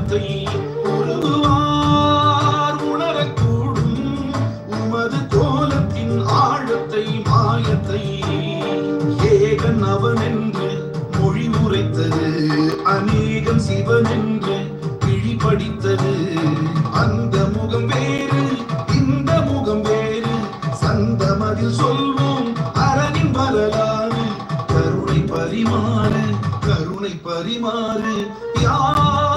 உலகத்தை உருவார் உணரக்கூடும் உமது கோலத்தின் ஆழத்தை மாயத்தை. ஏகன் அவன் என்று மொழி உரைத்தது அநேகம் சிவன் என்று கிழி படித்தது. அந்த முகம் வேறு இந்த முகம் வேறு. சந்தமதில் சொல்வோம் அரணின் வரலாறு. கருணை பரிமாறு கருணை பரிமாறு. யார்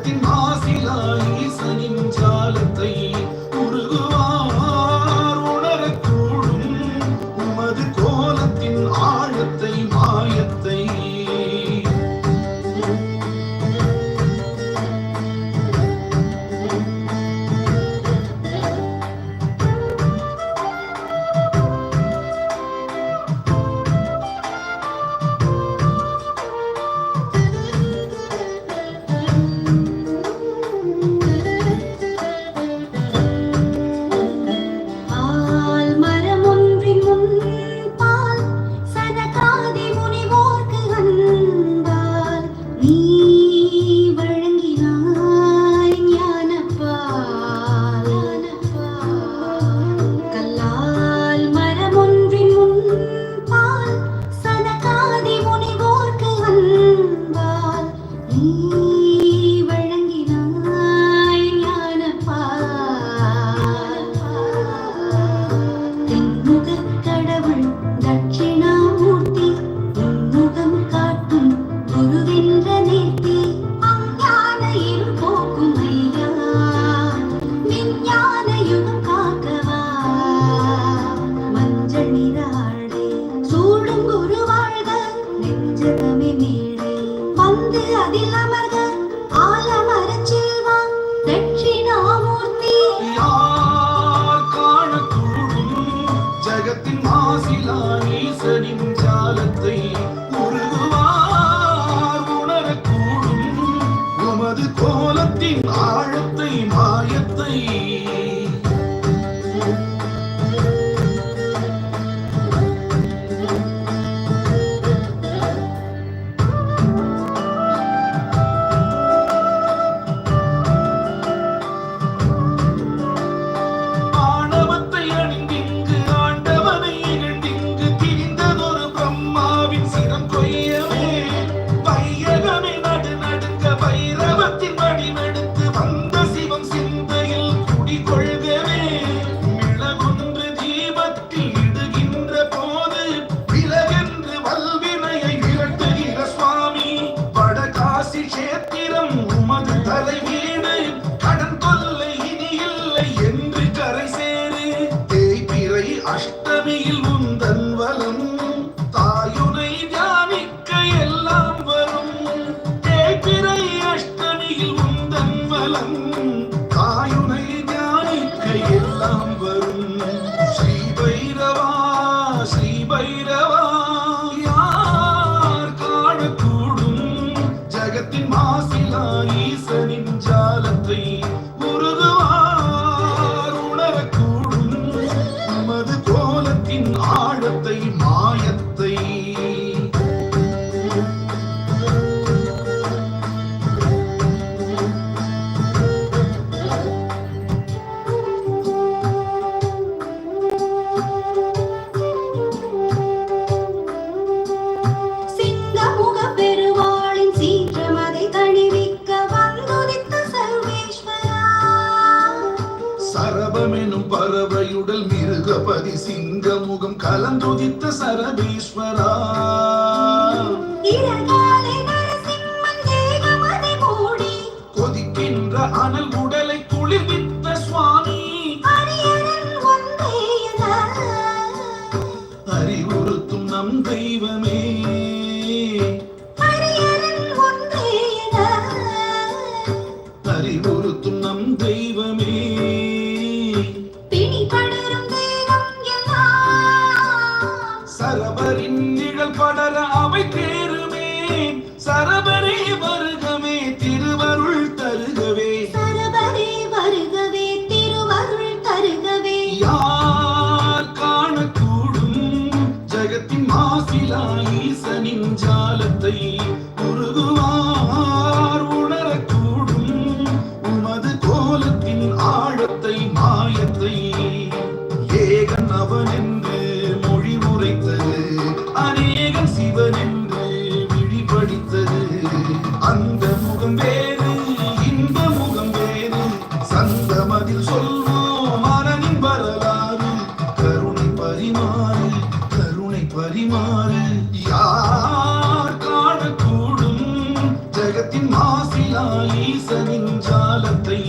உலகத்தின் ஆசிலாயி i'ma go. see by the கவரையுடல் மிருகபதி சிங்க முகம் கலந்துதித்த சரபீஸ்வரா. கொதிக்கின்ற அனல் உடலை குளிர்வித்த சுவாமி. அறிவுறுத்தும் நம் தெய்வமே. சரபரின் நிழல் படர பரிமாற யார் காணக்கூடும்? ஜகத்தின் மாசிலாலி சனின் ஜாலத்தை